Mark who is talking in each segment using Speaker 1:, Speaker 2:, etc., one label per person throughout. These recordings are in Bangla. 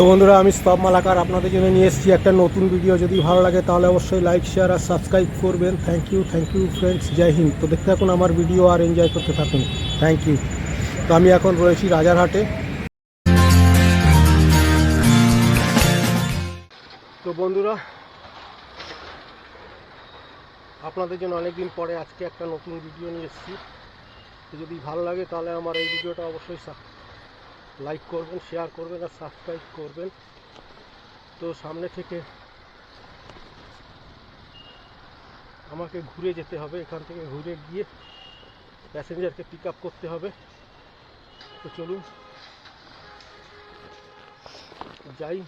Speaker 1: তো বন্ধুরা, আমি স্তব মালাকার আপনাদের জন্য নিয়ে এসেছি একটা নতুন ভিডিও যদি ভালো লাগে তাহলে অবশ্যই লাইক শেয়ার আর সাবস্ক্রাইব করবেন। Thank you thank you friends Jai Hind. তো দেখতে থাকুন আমার ভিডিও আর এনজয় করতে থাকুন। থ্যাংক ইউ তো আমি এখন রয়েছি রাজারহাটে। তো বন্ধুরা, আপনাদের জন্য অনেকদিন পরে আজকে একটা নতুন ভিডিও নিয়ে এসেছি। যদি ভালো লাগে তাহলে আমার এই ভিডিওটা অবশ্যই লাইক করবেন শেয়ার করবেন আর সাবস্ক্রাইব করবেন। তো সামনে থেকে আমাকে ঘুরে যেতে হবে, এখান থেকে ঘুরে গিয়ে প্যাসেঞ্জারকে পিক আপ করতে হবে। তো চলুন, যাই।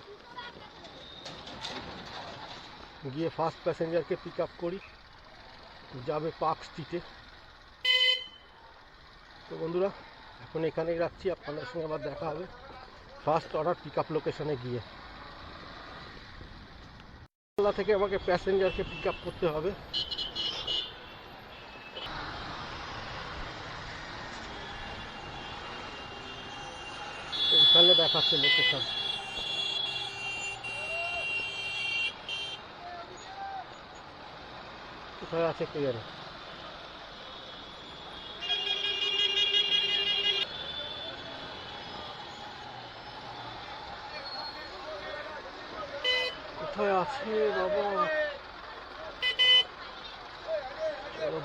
Speaker 1: গিয়ে ফার্স্ট প্যাসেঞ্জারকে পিক আপ করি। যাবে পার্ক স্ট্রিটে তো বন্ধুরা এখন এখানেই রাখছি, আপনাদের সঙ্গে আবার দেখা হবে। ফার্স্ট অর্ডার পিক আপ লোকেশনে গিয়ে। শিয়ালদা থেকে আমাকে প্যাসেঞ্জারকে পিক আপ করতে হবে। এইখানে দেখাচ্ছে লোকেশন কোথায় আছে কে জানে? কোথায় আছে বাবা?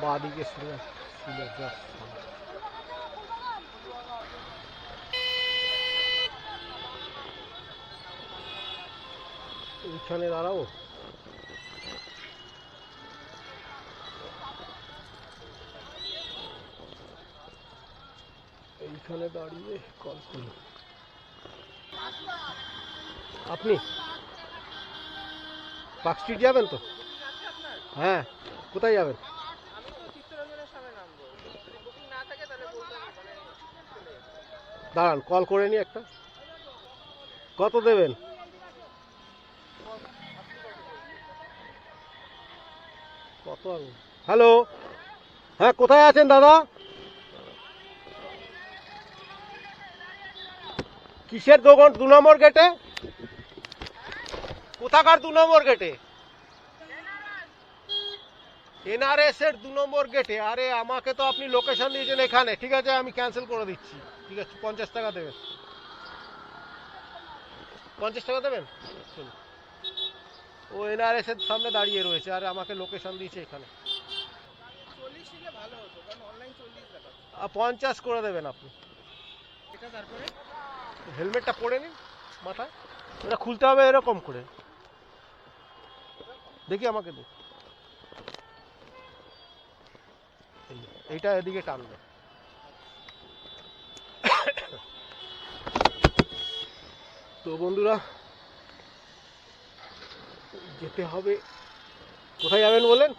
Speaker 1: বাদিকে ছিল ছিল just এইখানে দাঁড়াও এইখানে দাঁড়িয়ে কল করি আপনি? পার্ক স্ট্রিট যাবেন তো? হ্যাঁ কোথায় যাবেন। দাঁড়ান কল করে নি একটা। কত দেবেন? কত হ্যালো? হ্যাঁ কোথায় আছেন দাদা? কিসের দোকান? দু নম্বর গেটে? কোথাকার দু নম্বর গেটে? এনআরএস এর দু নম্বর গেটে। আরে আমাকে তো আপনি লোকেশন দিয়েছেন এখানে। ঠিক আছে আমি ক্যান্সেল করে দিচ্ছি। ঠিক আছে পঞ্চাশ টাকা দেবেন। পঞ্চাশ টাকা দেবেন। ও এনআরএস এর সামনে দাঁড়িয়ে রয়েছে আর আমাকে লোকেশন দিয়েছে এখানে। পঞ্চাশ করে দেবেন আপনি। হেলমেটটা পরে নিন মাথায়। ওটা খুলতে হবে এরকম করে। দেখি আমাকে দে। এইটা এদিকে টানবে তো বন্ধুরা যেতে হবে। কোথায় যাবেন বলেন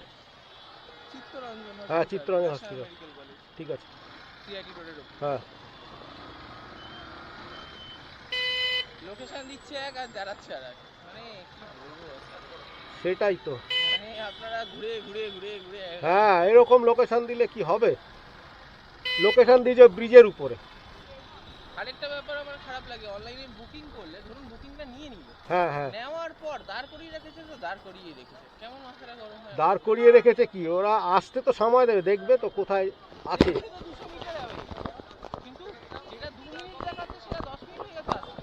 Speaker 1: হ্যাঁ, চিত্তরঞ্জন
Speaker 2: হসপিটাল।
Speaker 1: ঠিক আছে। হ্যাঁ।
Speaker 2: লোকেশন দিচ্ছে এক আর দাঁড়াচ্ছে আর এক। মানে
Speaker 1: সেটাই তো।
Speaker 2: মানে
Speaker 1: হ্যাঁ এরকম লোকেশন দিলে কি হবে? লোকেশন দিয়েছে ব্রিজের উপরে।
Speaker 2: আরেকটা ব্যাপার আমার খারাপ লাগে অনলাইনে বুকিং করলে ধরুন বুকিংটা নিয়ে নিল
Speaker 1: হ্যাঁ হ্যাঁ।
Speaker 2: নেওয়ার পর দাঁড় করিয়ে রেখেছে তো দাঁড় করিয়ে রেখেছে। কেমন মাথাটা গরম হয়?
Speaker 1: দাঁড় করিয়ে রেখেছে কি? ওরা আসতে তো সময় দেবে দেখবে তো কোথায় আছে।
Speaker 2: এখান থেকে তো 200 মিটার যাবে। কিন্তু যেটা দু মিনিট দেখাচ্ছে সেটা দশ মিনিট গেছে আসতে।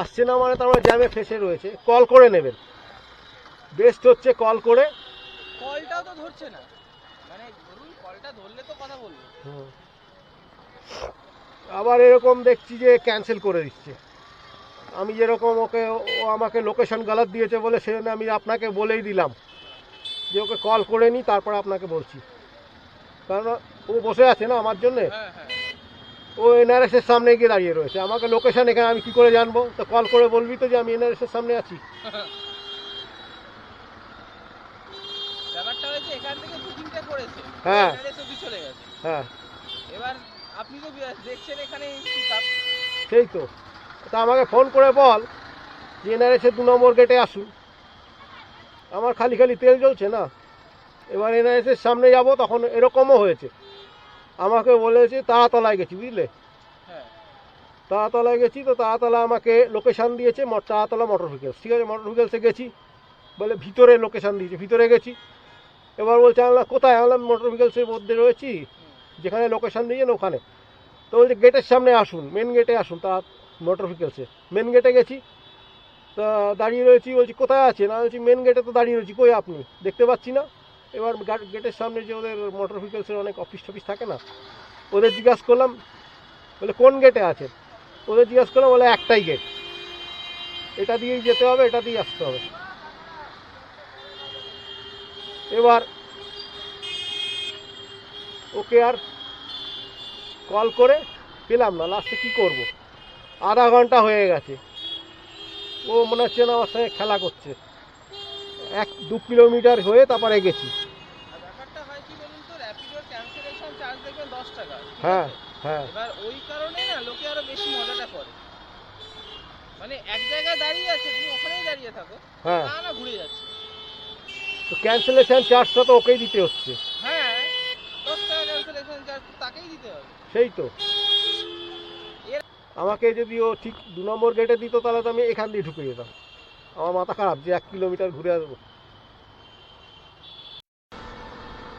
Speaker 1: আসছে না মানে তার জ্যামে ফেসে রয়েছে। কল করে নেবেন। বেস্ট হচ্ছে কল করে।
Speaker 2: কলটাও তো ধরছে না। মানে ধরুন কলটা ধরলে তো কথা বলব।
Speaker 1: আবার এরকম দেখছি যে ক্যান্সেল করে দিচ্ছে। আমি যেরকম ওকে ও আমাকে লোকেশন গালাত দিয়েছে বলে সেজন্য আমি আপনাকে বলেই দিলাম। যে ওকে কল করে নিই তারপর আপনাকে বলছি। কারণ ও বসে আছে না আমার জন্যে।
Speaker 2: হ্যাঁ হ্যাঁ।
Speaker 1: ও এনআরএস এর সামনে গিয়ে দাঁড়িয়ে রয়েছে। আমাকে লোকেশন এখানে আমি কি করে জানব? তো কল করে বলবি তো যে আমি এনআরএস এর সামনে আছি
Speaker 2: ব্যাপারটা হয়েছে এখান থেকে বুকিংটা করেছে।
Speaker 1: হ্যাঁ।
Speaker 2: চলে গেছে।
Speaker 1: হ্যাঁ।
Speaker 2: এবার আপনি তো দেখছেন এখানে
Speaker 1: সেই তো। তা আমাকে ফোন করে বল যে এনআরএস এর দু নম্বর গেটে আসুন। আমার খালি খালি তেল জ্বলছে না। এবার এনআরএস এর সামনে যাব তখন এরকমও হয়েছে। আমাকে বলেছে তারাতলায় গেছি বুঝলে?
Speaker 2: হ্যাঁ।
Speaker 1: তারাতলায় গেছি তো তারাতলা আমাকে লোকেশান দিয়েছে তারাতলা মোটর ভেহিকেলস ঠিক আছে মোটর ভেহিকেলসে গেছি। বলে ভিতরে লোকেশান দিয়েছে ভিতরে গেছি। এবার বলছে আমরা কোথায়? আমরা মোটর ভেহিকেলসের মধ্যে রয়েছি। যেখানে লোকেশান দিয়েছেন ওখানে। তো বলছে, গেটের সামনে আসুন মেন গেটে আসুন। তা মোটর ভেহিকেলসে মেন গেটে গেছি। তা দাঁড়িয়ে রয়েছি, বলছি, কোথায় আছে না বলছি মেন গেটে তো দাঁড়িয়ে রয়েছি, কই আপনি? দেখতে পাচ্ছি না। এবার গেটের সামনে যে ওদের মোটর ভেহিকেলসের অনেক অফিস টফিস থাকে না, ওদের জিজ্ঞাসা করলাম, বলে, কোন গেটে আছে ওদের জিজ্ঞাসা করলাম, বলে, একটাই গেট এটা দিয়েই যেতে হবে, এটা দিয়ে আসতে হবে। এবার ওকে আর কল করে পেলাম না লাস্টে কি করব? আধা ঘণ্টা হয়ে গেছে। ও মনে হচ্ছে না আমার সঙ্গে খেলা করছে। এক দু কিলোমিটার হয়ে তারপরে গেছি।
Speaker 2: হয়
Speaker 1: হ্যাঁ
Speaker 2: এবার ওই কারণে না লোকে আরও বেশি মজাটা করে। মানে এক জায়গায় দাঁড়িয়ে আছে তুমি ওখানেই দাঁড়িয়ে থাকো।
Speaker 1: হ্যাঁ।
Speaker 2: না না ঘুরে যাচ্ছে।
Speaker 1: তো ক্যান্সেলেশন চার্জটা তো ওকেই দিতে হচ্ছে।
Speaker 2: হ্যাঁ ক্যান্সেলেশন চার্জ তাকেই দিতে হবে।
Speaker 1: সেই তো। আমাকে যদি ও ঠিক দু নম্বর গেটে দিত তাহলে তো আমি এখান দিয়ে ঢুকে যেতাম। আমার মাথা খারাপ যে এক কিলোমিটার ঘুরে আসব।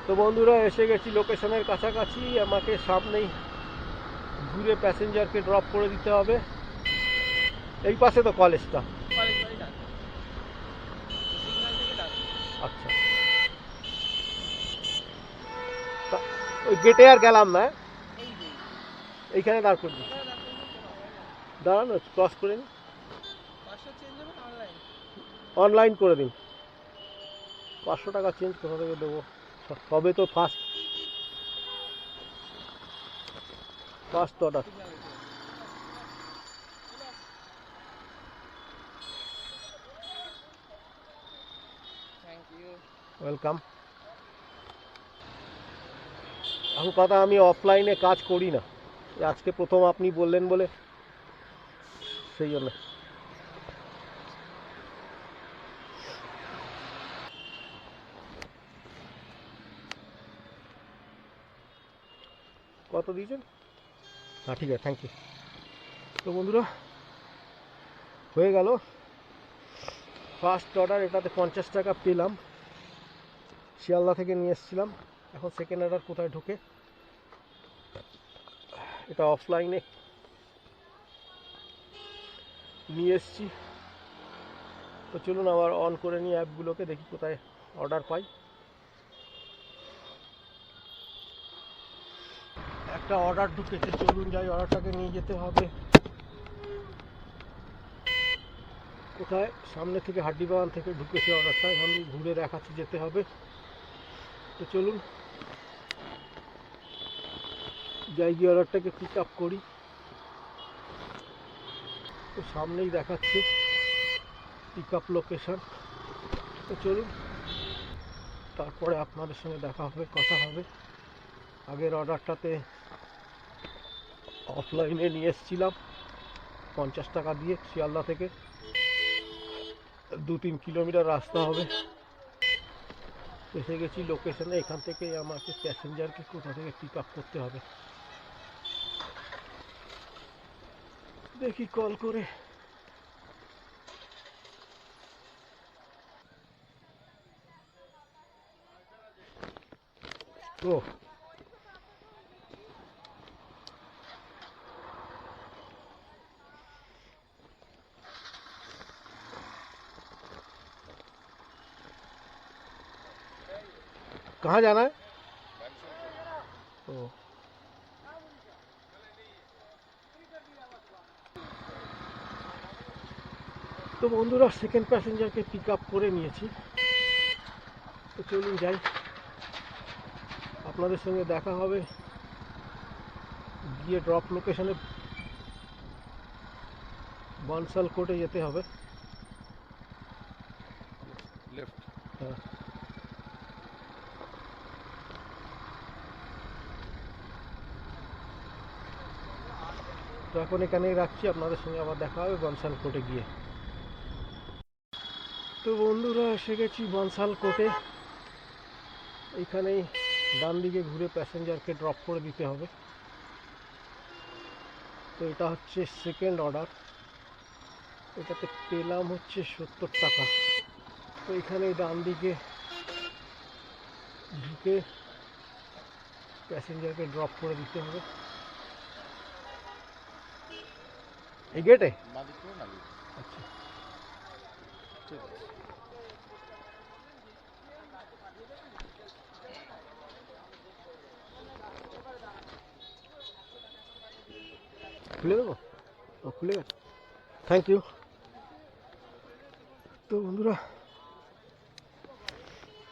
Speaker 1: তো বন্ধুরা এসে গেছি লোকেশনের কাছাকাছি। আমাকে সামনেই ঘুরে প্যাসেঞ্জারকে ড্রপ করে দিতে হবে। এই পাশে তো কলেজটা
Speaker 2: কলেজ বাড়ি ডাকে সিগন্যাল থেকে ডাকে
Speaker 1: আচ্ছা। ওই গেটে আর গেলাম না হ্যাঁ? এইখানে দাঁড় করে দিই
Speaker 2: এখানে
Speaker 1: দাঁড়ানো ক্রস করে
Speaker 2: হবে অনলাইন
Speaker 1: অনলাইন করে দিন। পাঁচশো টাকা চেঞ্জ কোথা থেকে দেবো? সবে তো first first order
Speaker 2: signal thank you
Speaker 1: welcome এখন কথা আমি অফলাইনে কাজ করি না। এই আজকে প্রথম আপনি বললেন বলে। সেই জন্য। কত দিয়েছেন? হ্যাঁ ঠিক আছে থ্যাংক ইউ তো বন্ধুরা হয়ে গেল। ফার্স্ট অর্ডার এটাতে পঞ্চাশ টাকা পেলাম। শিয়ালদা থেকে নিয়ে এসেছিলাম। এখন সেকেন্ড অর্ডার কোথায় ঢোকে? এটা অফলাইনে নিয়ে এসছি। তো চলুন আবার অন করে নিয়ে অ্যাপগুলোকে দেখি কোথায় অর্ডার পাই। একটা অর্ডার ঢুকেছে। চলুন যাই অর্ডারটাকে নিয়ে যেতে হবে। কোথায়? সামনে থেকে হাড্ডি বাগান থেকে ঢুকেছে অর্ডারটা এখন ঘুরে দেখাচ্ছি, যেতে হবে। তো চলুন। যাই গিয়ে অর্ডারটাকে পিক আপ করি। তো সামনেই দেখাচ্ছে পিক আপ লোকেশন তো চলুন, তারপরে আপনাদের সঙ্গে দেখা হবে, কথা হবে। আগের অর্ডারটাতে অফলাইনে নিয়ে এসেছিলাম, পঞ্চাশ টাকা দিয়ে শিয়ালদা থেকে। দু তিন কিলোমিটার রাস্তা হবে। এসে গেছি লোকেশনে এখান থেকে আমাকে প্যাসেঞ্জারকে কোথা থেকে পিক আপ করতে হবে। দেখি কল করে। ও कहाँ जाना है ओ তো বন্ধুরা সেকেন্ড প্যাসেঞ্জারকে পিক আপ করে নিয়েছি তো চলুন যাই আপনাদের সঙ্গে দেখা হবে গিয়ে ড্রপ লোকেশনে বনসাল কোর্টে যেতে হবে এখন এখানেই রাখছি, আপনাদের সঙ্গে আবার দেখা হবে বনসাল কোর্টে গিয়ে। তো বন্ধুরা, এসে গেছি বনসাল কোর্টে। এইখানেই ডান দিকে ঘুরে প্যাসেঞ্জারকে ড্রপ করে দিতে হবে। তো এটা হচ্ছে সেকেন্ড অর্ডার। এটাতে পেলাম হচ্ছে সত্তর টাকা। তো এখানে ডান দিকে ঢুকে প্যাসেঞ্জারকে ড্রপ করে দিতে হবে। এই গেটে
Speaker 2: বাদিক করে লাগিয়ে
Speaker 1: আচ্ছা
Speaker 2: ঠিক আছে
Speaker 1: খুলে দেবো ও খুলে গেছে থ্যাংক ইউ তো বন্ধুরা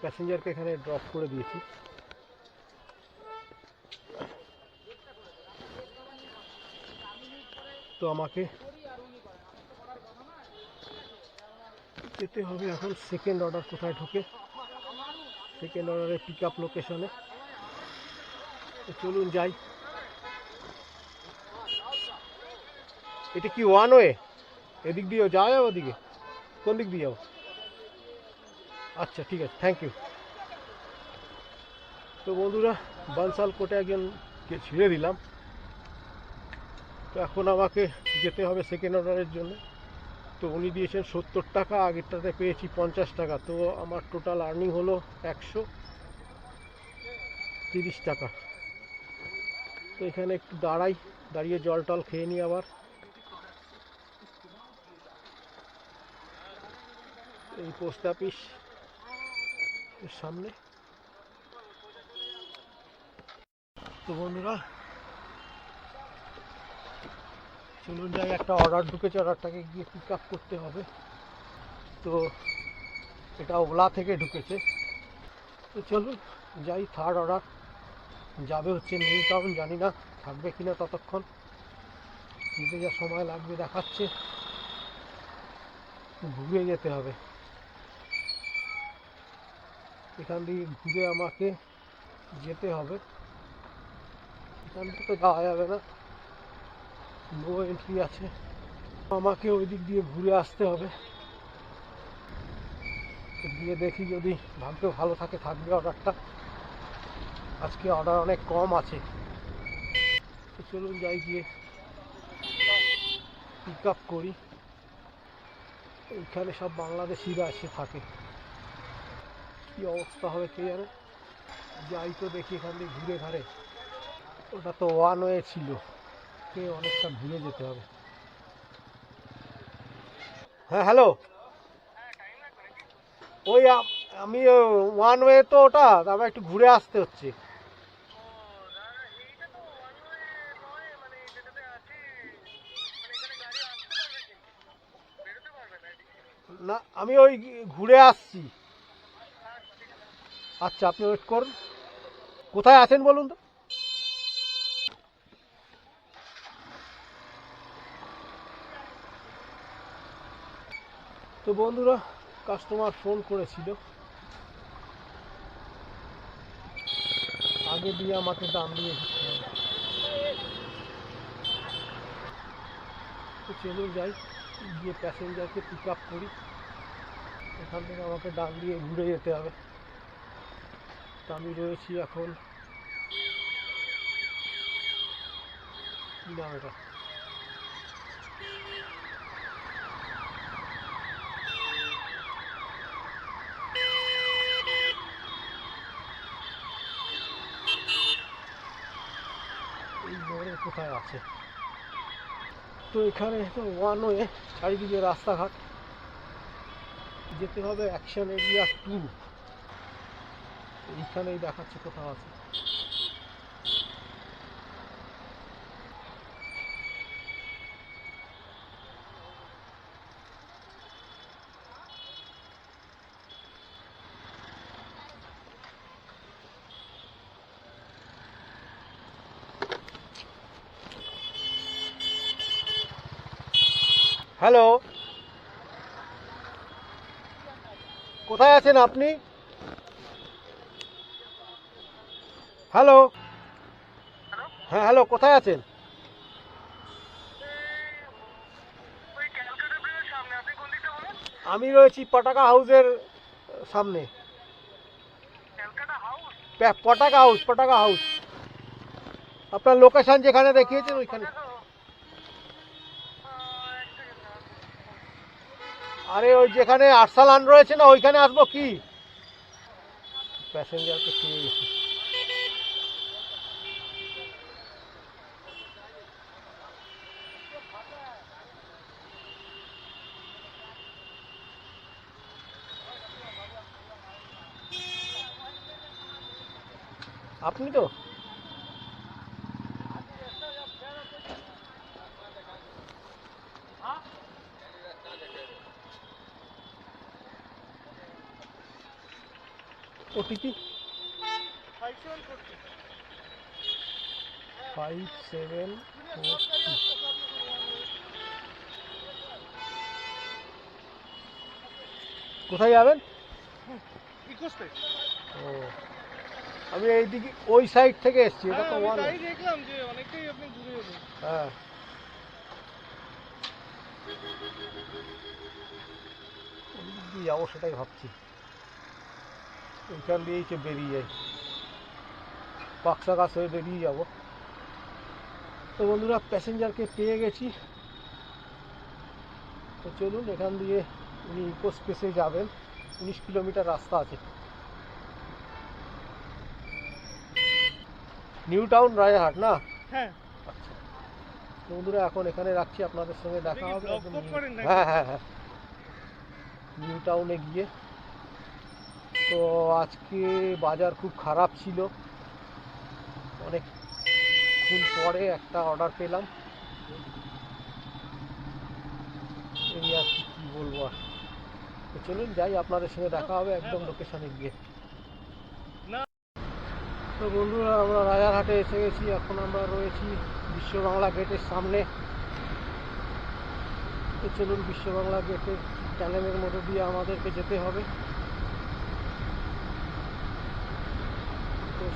Speaker 1: প্যাসেঞ্জারকে এখানে ড্রপ করে দিয়েছি তো আমাকে যেতে হবে এখন সেকেন্ড অর্ডার কোথায় ঢোকে? সেকেন্ড অর্ডারের পিক আপ লোকেশনে তো চলুন যাই। এটা কি ওয়ান ওয়ে এদিক দিয়েও যাওয়া যাবে ওদিকে। কোন দিক দিয়ে যাব আচ্ছা ঠিক আছে থ্যাংক ইউ তো বন্ধুরা, বানসাল কোটে একজনকে ছেড়ে দিলাম। তো এখন আমাকে যেতে হবে সেকেন্ড অর্ডারের জন্য। তো উনি দিয়েছেন সত্তর টাকা, আগেরটাতে পেয়েছি পঞ্চাশ টাকা। তো আমার টোটাল আর্নিং হলো একশো তিরিশ টাকা। তো এখানে একটু দাঁড়াই, দাঁড়িয়ে জল টল খেয়ে নিই আবার। এই পোস্ট অফিস সামনে। তো বন্ধুরা চলুন যাই, একটা অর্ডার ঢুকেছে অর্ডারটাকে গিয়ে পিক আপ করতে হবে। তো এটা ওলা থেকে ঢুকেছে। তো চলুন যাই থার্ড অর্ডার যাবে হচ্ছে নিউ টাউন জানি না থাকবে কিনা ততক্ষণ। যেতে যা সময় লাগবে দেখাচ্ছে। ঘুরে যেতে হবে। এখান দিয়ে ঘুরে আমাকে যেতে হবে। এখান থেকে তো যাওয়া যাবে না। নো এন্ট্রি আছে। আমাকে ওই দিক দিয়ে ঘুরে আসতে হবে। গিয়ে দেখি যদি ভাগ্য ভালো থাকে, থাকবে অর্ডারটা আজকে অর্ডার অনেক কম আছে। তো চলুন যাই গিয়ে পিক আপ করি। এইখানে সব বাংলাদেশিরা এসে থাকে। কি অবস্থা হবে কে জানে? যাই তো দেখি এখান দিয়ে ঘুরে ঘাড়ে ওটা তো ওয়ান ওয়ে ছিল। কে অনেকটা ঘুরে যেতে হবে। হ্যাঁ হ্যালো। ওই আমি ওয়ান ওয়ে তো ওটা তারপর একটু ঘুরে আসতে হচ্ছে। না, আমি ওই ঘুরে আসছি। আচ্ছা আপনি ওয়েট করুন। কোথায় আছেন বলুন তো? তো বন্ধুরা কাস্টমার ফোন করেছিল। আগে দিয়ে আমাকে দাম দিয়ে দিতে। তো যাই, গিয়ে প্যাসেঞ্জারকে পিক আপ করি। এখান থেকে আমাকে ডান দিয়ে ঘুরে যেতে হবে। তো আমি রয়েছি এখন। নাম এটা এই কোথায় আছে? তো এখানে ওয়ান ওয়ে চারিদিকে রাস্তাঘাট। যেতে হবে অ্যাকশন এরিয়া টু এইখানেই দেখাচ্ছে কোথাও আছে। হ্যালো কোথায় আছেন আপনি? হ্যালো হ্যাঁ হ্যালো কোথায় আছেন? আমি রয়েছি পটাকা হাউসের সামনে। Pataka house Pataka house. আপনার লোকেশন যেখানে দেখিয়েছেন ওইখানে। আরে ওই যেখানে আরসালান রয়েছে না ওইখানে আসব কি? প্যাসেঞ্জারকে পেয়ে গেছি আপনি তো? ওটিপি ফাইভ সেভেন ফোর কোথায় যাবেন? ও আমি এইদিকে ওই সাইড থেকে এসেছি এটা তো ওয়ান
Speaker 2: দেখলাম যে অনেকটাই আপনি দূরে
Speaker 1: হ্যাঁ। যাব সেটাই ভাবছি। ওইখান দিয়েই তো বেরিয়ে যাই পাকসা গাছ হয়ে বেরিয়ে যাব তো বন্ধুরা প্যাসেঞ্জারকে পেয়ে গেছি তো চলুন এখান দিয়ে উনি ইকো স্পেসে যাবেন উনিশ কিলোমিটার রাস্তা আছে নিউ টাউন রায়হাট না
Speaker 2: হ্যাঁ
Speaker 1: আচ্ছা তো বন্ধুরা এখন এখানে রাখছি আপনাদের সঙ্গে দেখা
Speaker 2: কি
Speaker 1: হবে
Speaker 2: vlog
Speaker 1: একদম
Speaker 2: টক
Speaker 1: নিউ-
Speaker 2: করেন নাকি?
Speaker 1: হ্যাঁ হ্যাঁ হ্যাঁ নিউ টাউনে গিয়ে তো আজকে বাজার খুব খারাপ ছিল। অনেকক্ষণ পরে একটা অর্ডার পেলাম। এই আর কি বলব আর। তো চলুন যাই আপনাদের সঙ্গে দেখা হবে একদম লোকেশনে গিয়ে। তো বন্ধুরা আমরা রাজারহাটে এসে গেছি। এখন আমরা রয়েছি বিশ্ব বাংলা গেটের সামনে। তো চলুন বিশ্ব বাংলা গেটের টানেলের মধ্যে দিয়ে আমাদেরকে যেতে হবে।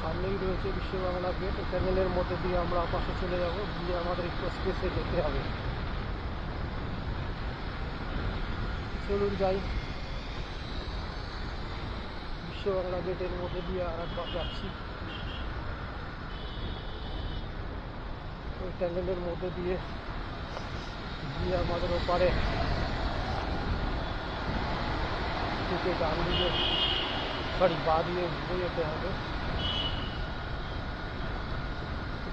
Speaker 1: সামনেই রয়েছে বিশ্ব বাংলা গেট টানেলের মধ্যে দিয়ে আমরা পাশে চলে যাব। দিয়ে আমাদের একটু স্পেসে যেতে হবে। চলুন যাই। বিশ্ব বাংলা গেটের মধ্যে দিয়ে আর একবার যাচ্ছি। ওই ট্যাঙ্গেলের মধ্যে দিয়ে দিয়ে আমাদের ওপারে থেকে ডান দিকে সরি বা দিয়ে ঘুরে যেতে হবে তো চলুন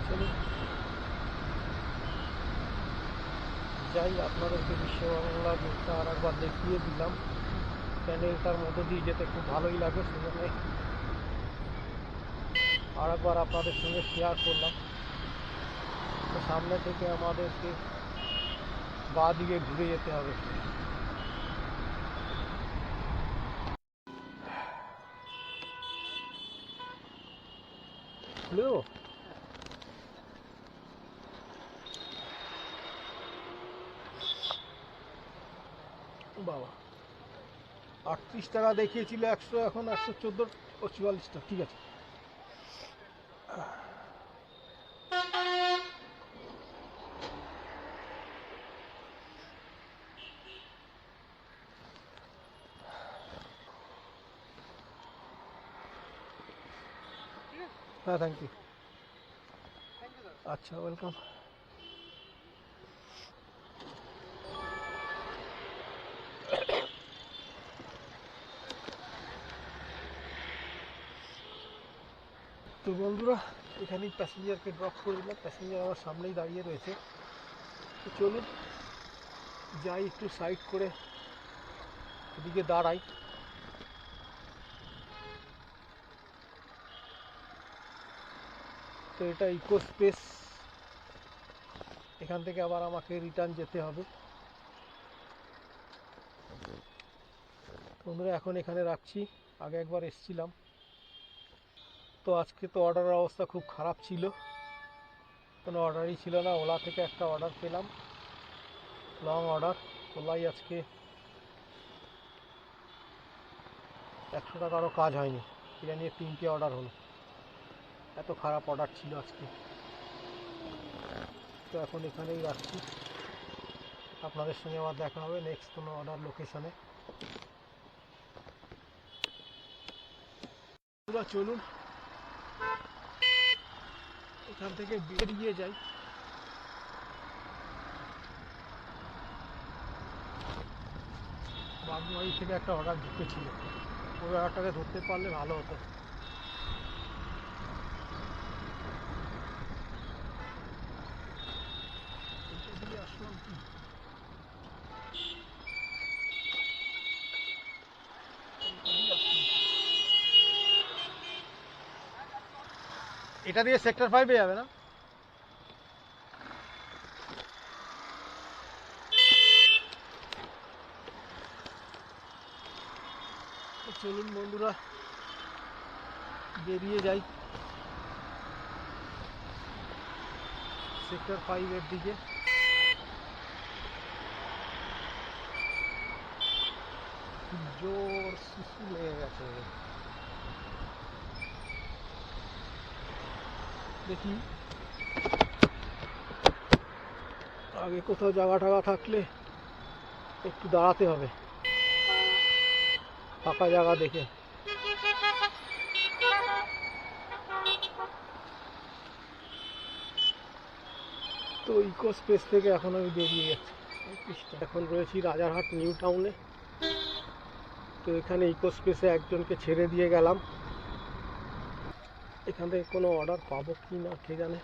Speaker 1: যাই, আপনাদেরকে বিশ্ব বাংলা গেটটা আর একবার দেখিয়ে দিলাম। প্যানেলটার মধ্যে দিয়ে যেতে খুব ভালোই লাগে, সেজন্য আর একবার আপনাদের সঙ্গে শেয়ার করলাম। তো সামনে থেকে আমাদেরকে বা দিকে ঘুরে যেতে হবে। হ্যালো। বাবা। আটত্রিশ টাকা দেখিয়েছিল একশো, এখন একশো চোদ্দ ও চুয়াল্লিশটা ঠিক আছে। হ্যাঁ থ্যাংক ইউ আচ্ছা ওয়েলকাম বন্ধুরা, এখানেই প্যাসেঞ্জারকে ড্রপ করে দিলাম। প্যাসেঞ্জার আমার সামনেই দাঁড়িয়ে রয়েছে। তো চলুন, যাই একটু সাইড করে এদিকে দাঁড়াই। তো এটা ইকো স্পেস এখান থেকে আবার আমাকে রিটার্ন যেতে হবে। বন্ধুরা, এখন এখানে রাখছি। আগে একবার এসছিলাম। তো আজকে তো অর্ডারের অবস্থা খুব খারাপ ছিল। কোনো অর্ডারই ছিল না। ওলা থেকে একটা অর্ডার পেলাম। Long order. ওলাই আজকে একশো টাকারও কাজ হয়নি। এটা নিয়ে তিনটে অর্ডার হলো। এত খারাপ অর্ডার ছিল আজকে। তো এখন এখানেই রাখছি। আপনাদের সঙ্গে আবার দেখা হবে নেক্সট কোনো অর্ডার লোকেশনে চলুন। এখান থেকে বেরিয়ে যাই। বাগমারি থেকে একটা অর্ডার ঢুকেছিল ওই অর্ডারটাকে ধরতে পারলে ভালো হতো এইটা দিয়ে আসলাম কি? এইটা দিয়ে আসলাম কি? এটা দিয়ে সেক্টর ফাইভে যাবে না তো চলুন বন্ধুরা বেরিয়ে যাই সেক্টর ফাইভের দিকে জোর শিশু লেগে গেছে দেখি আগে কোথাও জায়গা টাগা থাকলে একটু দাঁড়াতে হবে ফাঁকা জায়গা দেখে তো ইকো স্পেস থেকে এখন আমি বেরিয়ে যাচ্ছি এখন রয়েছি রাজারহাট নিউ টাউনে তো এখানে ইকো স্পেসে একজনকে ছেড়ে দিয়ে গেলাম এখান থেকে কোনো অর্ডার পাবো কি না কে জানে।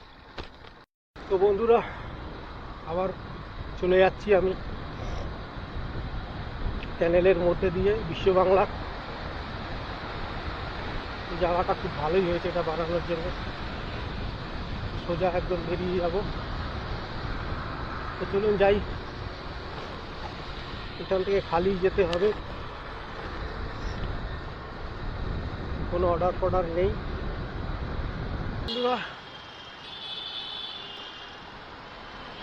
Speaker 1: তো বন্ধুরা, আবার চলে যাচ্ছি আমি চ্যানেলের মধ্যে দিয়ে বিশ্ব বাংলা। জায়গাটা খুব ভালোই হয়েছে এটা বানানোর জন্য। সোজা একদম বেরিয়ে যাব। তো চলুন যাই। এখান থেকে খালি যেতে হবে। কোনো অর্ডার ফর্ডার নেই।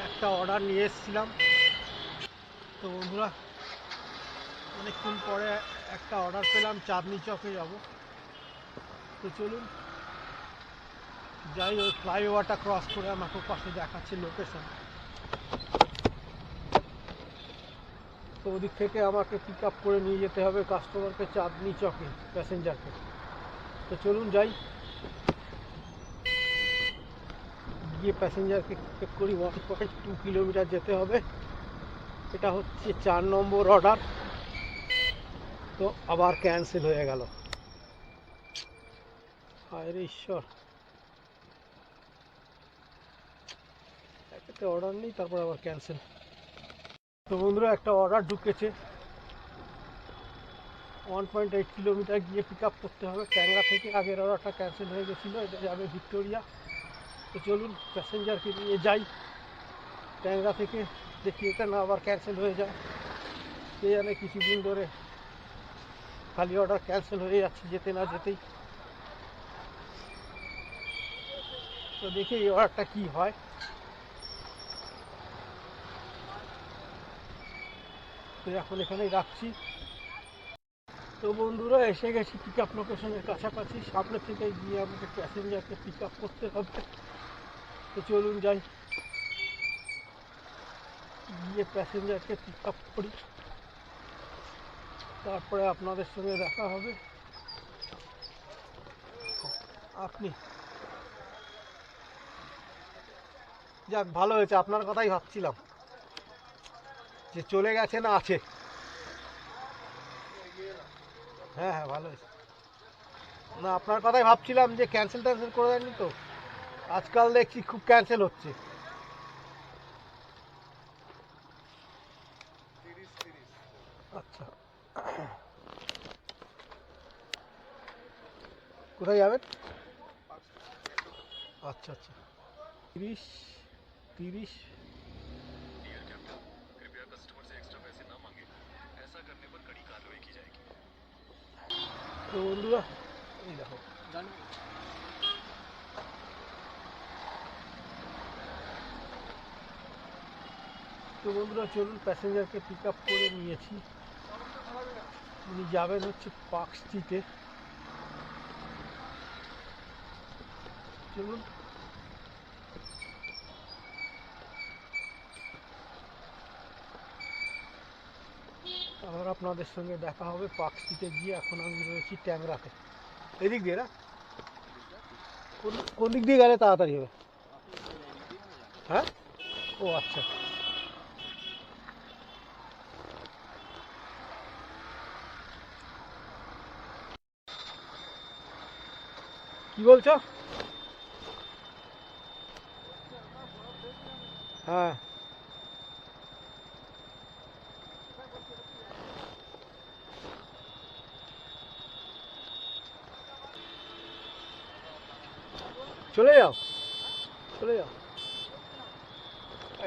Speaker 1: একটা অর্ডার নিয়ে এসেছিলাম। তো বন্ধুরা, অনেকক্ষণ পরে একটা অর্ডার পেলাম, চাঁদনি চকে যাব। তো চলুন, যাই ওই ফ্লাইওভারটা ক্রস করে আমাকে পাশে দেখাচ্ছে লোকেশন তো ওদিক থেকে আমাকে পিক আপ করে নিয়ে যেতে হবে কাস্টমারকে চাঁদনি চকে প্যাসেঞ্জারকে তো চলুন যাই। গিয়ে প্যাসেঞ্জারকে পিক করি ওয়ান পয়েন্ট টু কিলোমিটার যেতে হবে। এটা হচ্ছে চার নম্বর অর্ডার তো আবার ক্যান্সেল হয়ে গেল। হায় ঈশ্বর। একেতে অর্ডার নেই, তারপর আবার ক্যান্সেল তো বন্ধুরা, একটা অর্ডার ঢুকেছে। ওয়ান পয়েন্ট এইট কিলোমিটার গিয়ে পিক আপ করতে হবে। ট্যাংরা থেকে আগের অর্ডারটা ক্যান্সেল হয়ে গেছিল, এটা যাবে ভিক্টোরিয়া। তো চলুন প্যাসেঞ্জারকে নিয়ে যাই। ট্যাংরা থেকে দেখি এটা না আবার ক্যান্সেল হয়ে যায়। কে জানে কিছুদিন ধরে খালি অর্ডার ক্যান্সেল হয়ে যাচ্ছে, যেতে না যেতেই। তো দেখি এই অর্ডারটা কী হয়। তো এখন এখানেই রাখছি। তো বন্ধুরা, এসে গেছি পিক আপ লোকেশনের কাছাকাছি। সামনে থেকে গিয়ে আমাকে প্যাসেঞ্জারকে পিক আপ করতে হবে। তো চলুন যাই। গিয়ে প্যাসেঞ্জারকে পিক আপ করি। তারপরে আপনাদের সঙ্গে দেখা হবে। আপনি। যাক, ভালো হয়েছে। আপনার কথাই ভাবছিলাম যে চলে গেছে না আছে। হ্যাঁ হ্যাঁ ভালো হয়েছে। না, আপনার কথাই ভাবছিলাম যে ক্যান্সেল ট্যান্সেল করে দেননি তো? আজকাল দেখছি খুব ক্যান্সেল হচ্ছে। আচ্ছা। কোথায় যাবেন? আচ্ছা আচ্ছা। তিরিশ তিরিশ। তো বন্ধুরা, এই দেখো। তো বন্ধুরা, চলুন প্যাসেঞ্জারকে পিক আপ করে নিয়েছি। উনি যাবেন হচ্ছে পার্ক স্ট্রিটে চলুন। আবার আপনাদের সঙ্গে দেখা হবে পার্ক স্ট্রিটে গিয়ে। এখন আমি রয়েছি ট্যাংরাতে। এদিক দিয়ে না? কোন কোন দিক দিয়ে গেলে তাড়াতাড়ি হবে? হ্যাঁ? ও আচ্ছা। কি বলছো? হ্যাঁ। চলে যাও। চলে যাও।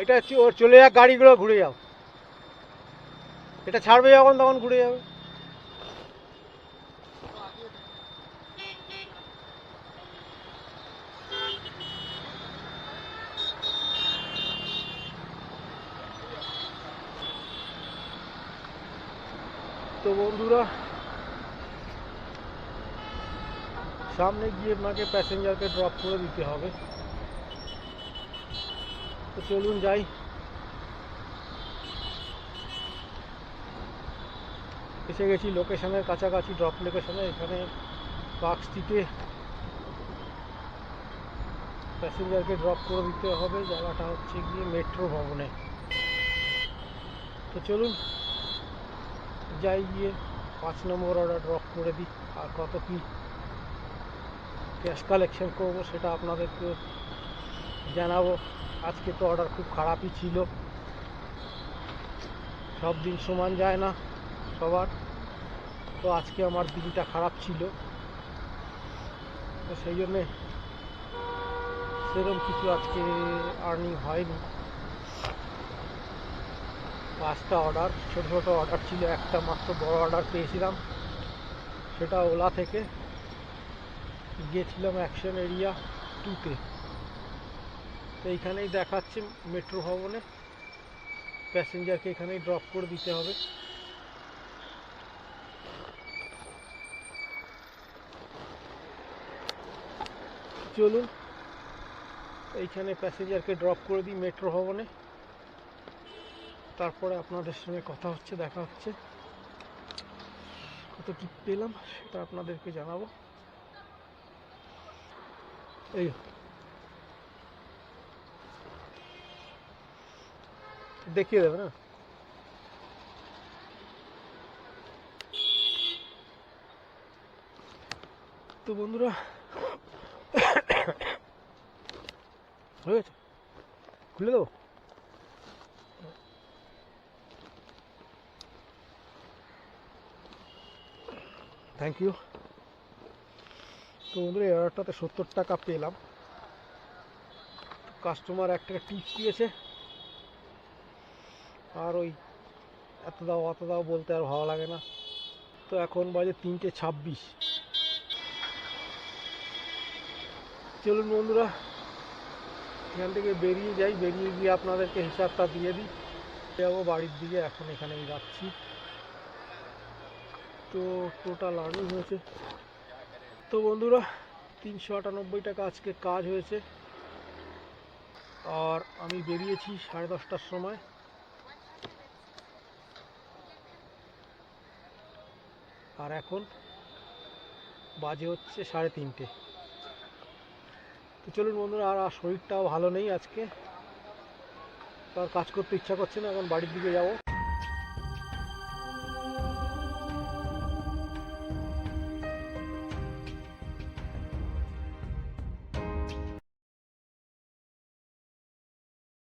Speaker 1: এটা ওর চলে যাক গাড়িগুলো ঘুরে যাও। এটা ছাড়বে যখন, তখন ঘুরে যাবে তো বন্ধুরা সামনে গিয়ে আপনাকে প্যাসেঞ্জারকে ড্রপ করে দিতে হবে। তো চলুন যাই। এসে গেছি লোকেশনের কাছাকাছি ড্রপ লোকেশনে এখানে পার্ক স্ট্রিটে প্যাসেঞ্জারকে ড্রপ করে দিতে হবে। জায়গাটা হচ্ছে গিয়ে মেট্রো ভবনে। তো চলুন যাই গিয়ে পাঁচ নম্বর অর্ডার ড্রপ করে দিই। আর কত কি ক্যাশ কালেকশন করব, সেটা আপনাদেরকে জানাব। আজকে তো অর্ডার খুব খারাপই ছিল। সব দিন সমান যায় না সবার। তো আজকে আমার দিনটা খারাপ ছিল। তো সেই জন্যে সেরকম কিছু আজকে আর্নিং হয়নি। পাঁচটা অর্ডার ছোটো ছোটো অর্ডার ছিল। একটা মাত্র বড় অর্ডার পেয়েছিলাম। সেটা ওলা থেকে গিয়েছিলাম অ্যাকশন এরিয়া টুতে তো। এইখানেই দেখাচ্ছে মেট্রো ভবনে। প্যাসেঞ্জারকে এখানেই ড্রপ করে দিতে হবে। চলুন, এইখানে প্যাসেঞ্জারকে ড্রপ করে দিই মেট্রো ভবনে। তারপরে আপনাদের সঙ্গে কথা হচ্ছে, দেখা হচ্ছে। কত কি পেলাম সেটা আপনাদেরকে জানাব। দেখিয়ে দেবে না তো বন্ধুরা হয়ে গেছে খুলে দেবো থ্যাংক ইউ তো বন্ধুরা, এই অর্ডারটাতে সত্তর টাকা পেলাম। কাস্টমার এক টাকা টিপস দিয়েছে। আর ওই এত দাও, অত দাও বলতে আর ভালো লাগে না। তো এখন বাজে তিনটে ছাব্বিশ। চলুন বন্ধুরা, এখান থেকে বেরিয়ে যাই। বেরিয়ে গিয়ে আপনাদেরকে হিসাবটা দিয়ে দিই। যাব বাড়ির দিকে, এখন এখানেই যাচ্ছি। তো টোটাল আর্নিং হয়েছে তো বন্ধুরা, তিনশো আটানব্বই টাকা আজকে কাজ হয়েছে। আর আমি বেরিয়েছি সাড়ে দশটার সময়। আর এখন বাজে হচ্ছে সাড়ে তিনটে। তো চলুন বন্ধুরা, আর শরীরটাও ভালো নেই আজকে। আর কাজ করতে ইচ্ছা করছে না, এখন বাড়ির দিকে যাব।